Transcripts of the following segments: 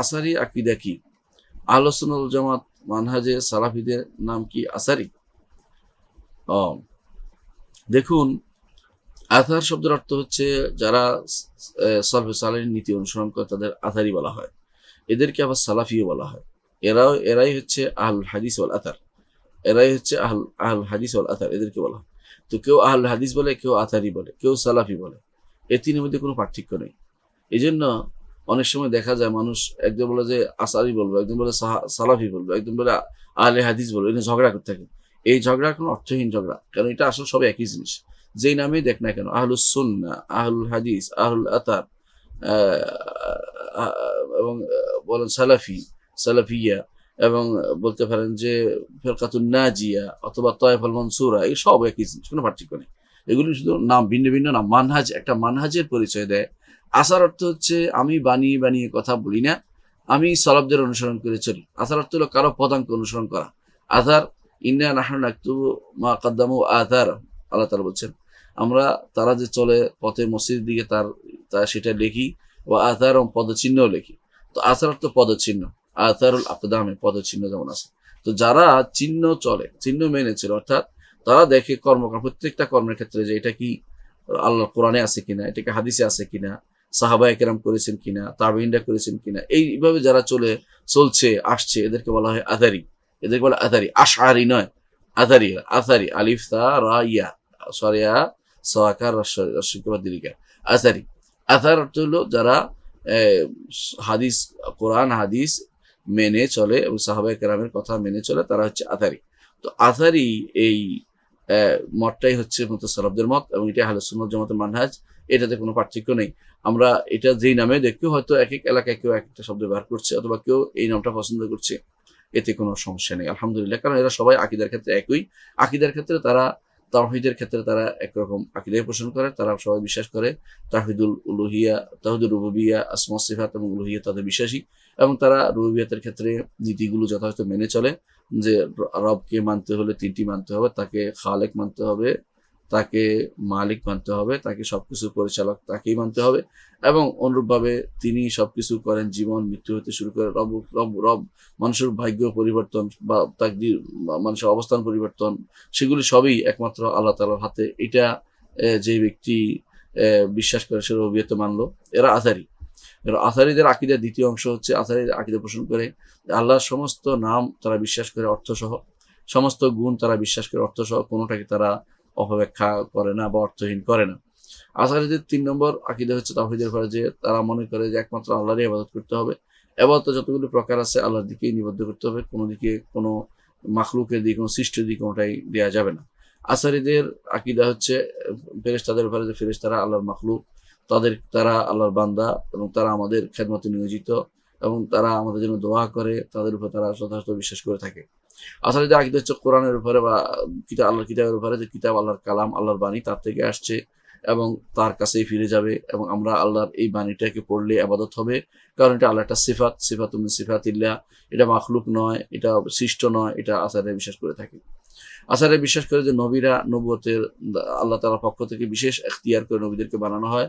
আসারি আকিদা কি? আলোচনাল জামাত মানহাজে সালাফিদের নাম কি আসারি? দেখুন, আথার শব্দের অর্থ হচ্ছে যারা সলফে সালের নীতি অনুসরণ করে তাদের আথারি বলা হয়। এদেরকে আবার সালাফিও বলা হয়। এরাও, এরাই হচ্ছে আহল হাদিস ওয়াল আথার। এরাই হচ্ছে আহল আহুল হাদিস ওয়াল আথার, এদেরকে বলা হয়। তো কেউ আহল হাদিস বলে, কেউ আথারি বলে, কেউ সালাফি বলে। এ তিনের মধ্যে কোনো পার্থক্য নেই। এই জন্য অনেক সময় দেখা যায় মানুষ একজন বলে যে আসারি বলব, একজন বলে সালাফি বলব, একজন বলে আহলে হাদিস বলব এটা ঝগড়া করতে থাকে। এই ঝগড়া কোনো অর্থহীন ঝগড়া, কারণ এটা আসলে সব একই জিনিস। যেই নামেই দেখ না কেন, আহলুস সুন্না, আহলুল হাদিস, আহলুল আতার এবং বলেন সালাফি, সালাফিয়া, এবং বলতে পারেন যে ফেরকাতুন নাজিয়া অথবা তয়ফল মনসুরা, এই সব একই জিনিস, কোনো পার্থক্য নেই। এগুলি শুধু নাম, ভিন্ন ভিন্ন নাম, মানহাজ, একটা মানহাজের পরিচয় দেয়। আসার অর্থ হচ্ছে, আমি বানিয়ে বানিয়ে কথা বলি না, আমি সলবদের অনুসরণ করে চলি। আসার অর্থ হলো কারও পদাঙ্ক অনুসরণ করা। আধার ইন্ডিয়া নাহন মা কাদ্দামু আধার আল্লাহ তালা বলছেন। আমরা, তারা যে চলে পথে মসজিদের দিকে, তার, তা সেটা লিখি ও আধার পদচিহ্নও লিখি। তো আসার অর্থ পদচিহ্ন। আধারুল আকদামে পদচিহ্ন যেমন আছে। তো যারা চিহ্ন চলে, চিহ্ন মেনে চলে, অর্থাৎ তারা দেখে কর্মকাণ্ড, প্রত্যেকটা কর্মের ক্ষেত্রে যে এটা কি আল্লাহ কোরআনে আছে কিনা এটাকে হাদিসে আছে কিনা সাহাবা একরাম করেছেন কিনা তাবিনরা করেছেন কিনা, এইভাবে যারা চলে, চলছে, আসছে, এদেরকে বলা হয় আধারি এদেরকে বলা আধারি আশারি নয় আধারি আধারি আলিফ, তা, রা, ইয়া। সরিয়া রস্যিকা দিলিকা আধারি আধার হলো যারা হাদিস, কোরআন, হাদিস মেনে চলে এবং সাহাবা একরামের কথা মেনে চলে, তারা হচ্ছে আধারি তো আধারি এই মতটাই হচ্ছে মুতাসালাবদের মত এবং এটা আহলে সুন্নাত জামাতের মানহাজ। এটাতে কোনো পার্থক্য নেই। আমরা এটা যেই নামে দেখি হয়তো এক এক এলাকায় কেউ এক একটা শব্দ ব্যবহার করছে অথবা কেউ এই নামটা পছন্দ করছে। এতে কোনো সমস্যা নেই। আলহামদুলিল্লাহ। কারণ এরা সবাই আকিদার ক্ষেত্রে একই। আকিদার ক্ষেত্রে তারা তাহিদের ক্ষেত্রে তারা একরকম আকিদায় পোষণ করে, তারা সবাই বিশ্বাস করে। তাহিদুল উলুহিয়া তাহিদুল রুবিয়া আসমা সিফাত এবং উলুহিয়া তাদের বিশ্বাসী। এবং তারা রুবিয়াতের ক্ষেত্রে নীতিগুলো যথাযথ মেনে চলে। যে রবকে মানতে হলে তিনটি মানতে হবে, তাকে খালেক মানতে হবে, তাকে মালিক মানতে হবে, তাকে সবকিছু পরিচালক তাকেই মানতে হবে এবং অনুরূপভাবে তিনি সবকিছু করেন, জীবন, মৃত্যু হতে শুরু করে রব রব রব, মানুষের ভাগ্য পরিবর্তন বা তাকদির, মানুষের অবস্থান পরিবর্তন, সেগুলি সবই একমাত্র আল্লাহ তালার হাতে। এটা যে ব্যক্তি বিশ্বাস করে সে রবিয়ত মানলো, এরা আথারি এরা আথারিদের আকিদের দ্বিতীয় অংশ হচ্ছে আথারিদের আকিদা পোষণ করে। আল্লাহর সমস্ত নাম তারা বিশ্বাস করে অর্থসহ, সমস্ত গুণ তারা বিশ্বাস করে অর্থসহ, কোনোটাকে তারা অপব্যাখ্যা করে না বা অর্থহীন করে না। আসারিদের তিন নম্বর আকিদা হচ্ছে তাহিদের ঘরে যে তারা মনে করে যে একমাত্র আল্লাহরই আবাদত করতে হবে। এবাদত যতগুলো প্রকার আছে আল্লাহর দিকেই নিবদ্ধ করতে হবে, কোনো দিকে কোনো মাখলুকের দিকে, কোনো সৃষ্টির দিকে কোনোটাই দেওয়া যাবে না। আসারিদের আকিদা হচ্ছে ফেরেশতাদের ব্যাপারে যে ফেরেশতারা আল্লাহর মাখলুক তাদের, তারা আল্লাহর বান্দা এবং তারা আমাদের খেদমতে নিয়োজিত এবং তারা আমাদের জন্য দোয়া করে, তাদের উপর তারা যথাযথ বিশ্বাস করে থাকে। আসলে যে আকিদা হচ্ছে কোরআনের উপরে বা কিতাব আল্লাহর কিতাবের উপরে যে কিতাব, আল্লাহর কালাম, আল্লাহর বাণী তার থেকে আসছে এবং তার কাছেই ফিরে যাবে এবং আমরা আল্লাহর এই বাণীটাকে পড়লে আবাদত হবে। কারণ এটা আল্লাহ একটা সিফাত সিফাত সিফাত ইল্লা এটা মাখলুক নয়, এটা সৃষ্ট নয়, এটা আসারে বিশ্বাস করে থাকে। আসারে বিশ্বাস করে যে নবীরা নবুয়তের আল্লাহ তালার পক্ষ থেকে বিশেষ এখতিয়ার করে নবীদেরকে বানানো হয়।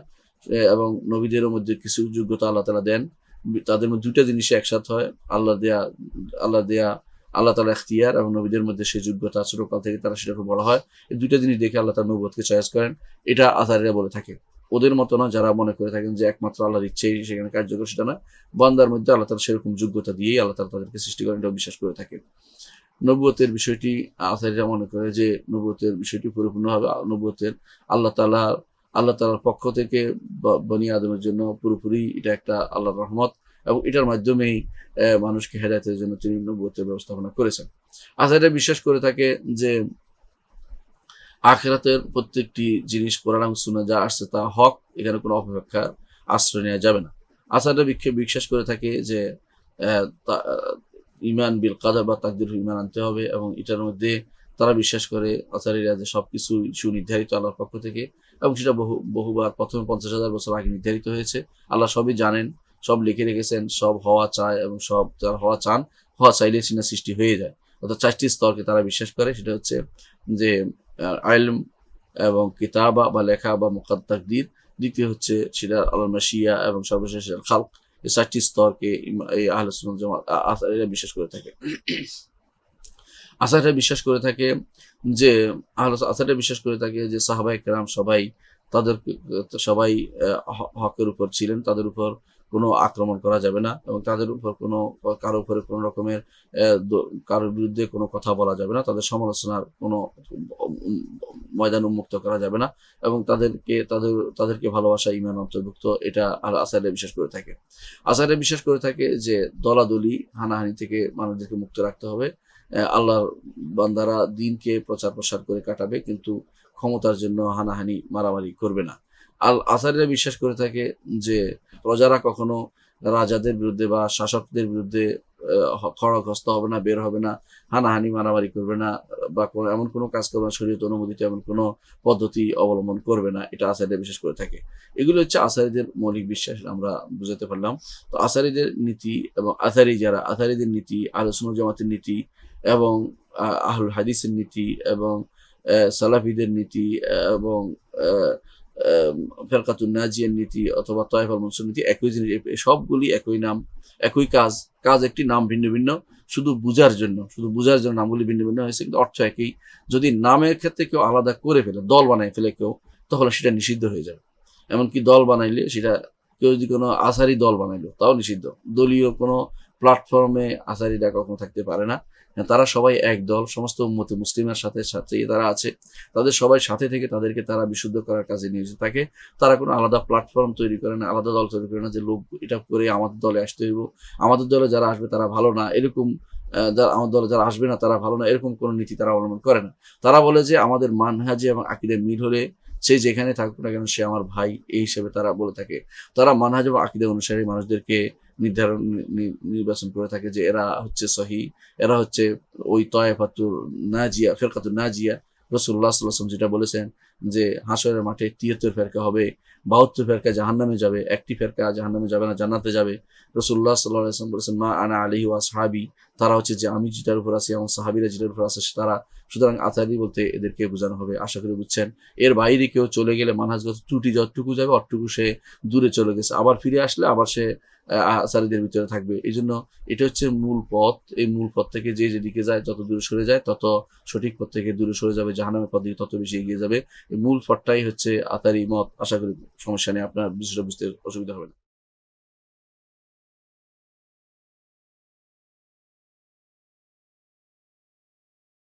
এবং নবীদের মধ্যে কিছু যোগ্যতা আল্লাহ তালা দেন। তাদের মধ্যে দুইটা জিনিস একসাথে হয়। আল্লাহ দেয়া আল্লাহ দেয়া, আল্লাহ তালা এখতিয়ার এবং নবীদের মধ্যে সেই যোগ্যতা ছোটকাল থেকে তারা সেটাকে বলা হয়। এই দুইটা জিনিস দেখে আল্লাহ তার নবুয়তকে চয়েস করেন। এটা আধারেরা বলে থাকে। ওদের মতো না, যারা মনে করে থাকেন যে একমাত্র আল্লাহর ইচ্ছেই সেখানে কার্যকর সেটা না বান্দার মধ্যে আল্লাহ তালা সেরকম যোগ্যতা দিয়েই আল্লাহ তালা তাদেরকে সৃষ্টি করেন এটা বিশ্বাস করে থাকে নবুয়তের বিষয়টি আসারিরা মনে করে যে নবুয়তের বিষয়টি পরিপূর্ণভাবে নবুয়তের আল্লাহ তালা আল্লাহ তালার পক্ষ থেকে বনি আদমের জন্য পুরোপুরি এটা একটা আল্লাহর রহমত এবং এটার মাধ্যমেই মানুষকে হেদায়তের জন্য তিনি নবুয়তের ব্যবস্থাপনা করেছেন। আসারিরা বিশ্বাস করে থাকে যে আখেরাতের প্রত্যেকটি জিনিস কোরআন সুন্নাহ যা আসছে তা হক, এখানে কোনো অপেক্ষা আশ্রয় নেওয়া যাবে না। আসারটা বিশ্বাস করে থাকে যে ইমান বিল কাদা বা তাকদির ইমান আনতে হবে এবং এটার মধ্যে তারা বিশ্বাস করে আচারীরা যে সবকিছু সুনির্ধারিত আল্লাহর পক্ষ থেকে, এবং সেটা বহু, বহুবার, প্রথমে পঞ্চাশ হাজার বছর আগে নির্ধারিত হয়েছে। আল্লাহ সবই জানেন, সব লিখে রেখেছেন, সব হওয়া চায় এবং সব যারা হওয়া চান, হওয়া চাইলে সিনা সৃষ্টি হয়ে যায়। অর্থাৎ চারটি স্তরকে তারা বিশ্বাস করে, সেটা হচ্ছে যে আইলম এবং কিতাবা বা লেখা বা মোকাদ তাকদির দ্বিতীয় হচ্ছে সেটা আল্লাহ এবং সর্বশেষ খাল এই চারটি স্তরকে এই আহলসুল জামাত, আ- আসারিরা বিশ্বাস করে থাকে। আসারিরা বিশ্বাস করে থাকে যে আসারিরা বিশ্বাস করে থাকে যে সাহাবাই কেরাম সবাই তাদের, সবাই হকের উপর ছিলেন, তাদের উপর কোনো আক্রমণ করা যাবে না এবং তাদের উপর কোনো, কারও উপরে কোনো রকমের কারোর বিরুদ্ধে কোনো কথা বলা যাবে না, তাদের সমালোচনার কোনো, ময়দান উন্মুক্ত করা যাবে না এবং তাদেরকে, তাদের, তাদেরকে ভালোবাসা ইমান অন্তর্ভুক্ত এটা আর আসারে বিশ্বাস করে থাকে। আসারে বিশ্বাস করে থাকে যে, দলাদলি, হানাহানি থেকে মানুষদেরকে মুক্ত রাখতে হবে। আল্লাহর বান্দারা দিনকে প্রচার প্রসার করে কাটাবে, কিন্তু ক্ষমতার জন্য হানাহানি, মারামারি করবে না। আল আসারিরা বিশ্বাস করে থাকে যে প্রজারা কখনো রাজাদের বিরুদ্ধে বা শাসকদের বিরুদ্ধে খড়গস্ত হবে না, বের হবে না, হানাহানি, মারামারি করবে না, বা এমন কোনো কাজ করবে না শরীয়ত অনুমোদিত এমন কোনো পদ্ধতি অবলম্বন করবে না, এটা আসারিরা বিশ্বাস করে থাকে। এগুলো হচ্ছে আসারিদের মৌলিক বিশ্বাস, আমরা বুঝাতে পারলাম। তো আসারিদের নীতি এবং আসারি যারা, আসারিদের নীতি আলোচনা জামাতের নীতি এবং আহুল হাদিসের নীতি এবং সালাফিদের নীতি এবং আহ, নাজিয়ার নীতি অথবা তয়ফাল মনসুর নীতি একই জিনিস সবগুলি একই নাম একই কাজ কাজ একটি নাম ভিন্ন ভিন্ন শুধু বুঝার জন্য শুধু বুঝার জন্য নামগুলি ভিন্ন ভিন্ন হয়েছে কিন্তু অর্থ একই। যদি নামের ক্ষেত্রে কেউ আলাদা করে ফেলে দল বানায় ফেলে কেউ তাহলে সেটা নিষিদ্ধ হয়ে যাবে। এমনকি দল বানাইলে সেটা কেউ যদি কোনো আসারি দল বানাইলো তাও নিষিদ্ধ। দলীয় কোনো প্ল্যাটফর্মে আসারিরা কখনো থাকতে পারে না। তারা সবাই এক দল, সমস্ত উম্মতে মুসলিমের সাথে সাথে তারা আছে, তাদের সবাই সাথে থেকে তাদেরকে তারা বিশুদ্ধ করার কাজে নিয়োজিত থাকে। তারা কোনো আলাদা প্ল্যাটফর্ম তৈরি করে না, আলাদা দল তৈরি করে না যে, লোক, এটা করে আমাদের দলে আসতে হইব। আমাদের দলে যারা আসবে তারা ভালো না। এরকম যারা আমার দলে যারা আসবে না, তারা ভালো না। এরকম কোনো নীতি তারা অবলম্বন করে না। তারা বলে যে, আমাদের মানহাজি এবং আকিদে মিল হলে সে যেখানে থাকুক না কেন সে আমার ভাই, এই হিসেবে তারা বলে থাকে। তারা মানহাজ এবং আকিদে অনুসারী মানুষদেরকে নির্ধারণ নির্বাচন করে থাকে যে এরা হচ্ছে সহি, এরা হচ্ছে ওই তয়েফাতুর নাজিয়া, ফেরকাতুর নাজিয়া। রসুল্লাহ সাল্লাম যেটা বলেছেন যে হাসরের মাঠে তিয়াত্তর ফেরকা হবে, বাহাত্তর ফেরকা জাহান্নামে যাবে, একটি ফেরকা জাহান্নামে যাবে না, জান্নাতে যাবে। রসুল্লাহ সাল্লাম বলেছেন, মা আনা আলহি ওয়া সাহাবি তারা হচ্ছে যে আমি যেটার উপর আছি এবং সাহাবিরা যেটার উপর আছে, তারা সুতরাং আতারি বলতে এদেরকে বোঝানো হবে, আশা করি বুঝছেন। এর বাইরে কেউ চলে গেলে মানহাজগত ত্রুটি যতটুকু যাবে, অতটুকু সে দূরে চলে গেছে। আবার ফিরে আসলে আবার সে আচারীদের ভিতরে থাকবে। এই জন্য এটা হচ্ছে মূল পথ। এই মূল পথ থেকে যে যেদিকে যায় যত দূরে সরে যায়, তত সঠিক পথ থেকে দূরে সরে যাবে জাহানামের পথ দিকে তত বেশি এগিয়ে যাবে। এই মূল পথটাই হচ্ছে আতারি মত। আশা করি সমস্যা নেই, আপনার বিষয়টা বুঝতে অসুবিধা হবে না।